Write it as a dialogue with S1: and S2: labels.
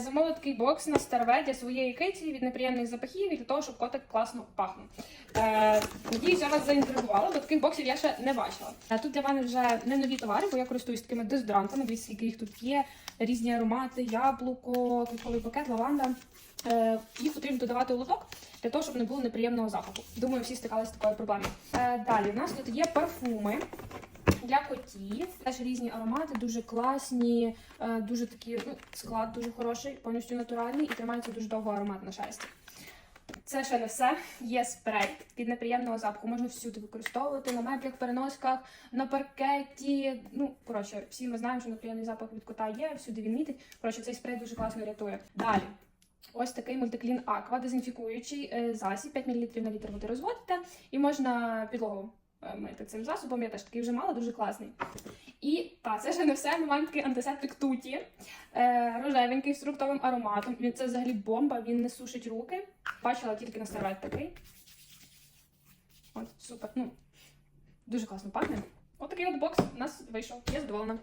S1: замовила такий бокс на старве для своєї киті від неприємних запахів і для того, щоб котик класно пахнув. Е, надіюсь, я вас заінтригувала, бо таких боксів я ще не бачила. Е, тут для мене вже не нові товари, бо я користуюсь такими дезодорантами. Дивіться, скільки їх тут є, різні аромати, яблуко, квітковий пакет, лаванда. Е, їх потрібно додавати у лоток для того, щоб не було неприємного запаху. Думаю, всі стикалися з такою проблемою. Е, далі в нас тут є парфуми для котів. Теж різні аромати, дуже класні, е, дуже такі ну, склад дуже хороший, повністю натуральний і тримається дуже довго аромат на шерсті. Це ще не все. Є спрей від неприємного запаху. Можна всюди використовувати на меблях, переносках, на паркеті. Ну, коротше, всі ми знаємо, що неприємний запах від кота є, всюди він мітить. Коротше, цей спрей дуже класно рятує. Далі. Ось такий мультиклін Аква, дезінфікуючий е, засіб, 5 мл на літр води розводите, і можна підлогу мити цим засобом. Я теж такий вже мала, дуже класний. І та це ще не все. Ми маємо такий антисептик туті, е, рожевенький з фруктовим ароматом. Він це взагалі бомба, він не сушить руки. Бачила тільки на старвет такий. От, супер. Ну, дуже класно пахне. От от бокс у нас вийшов. Я задоволена.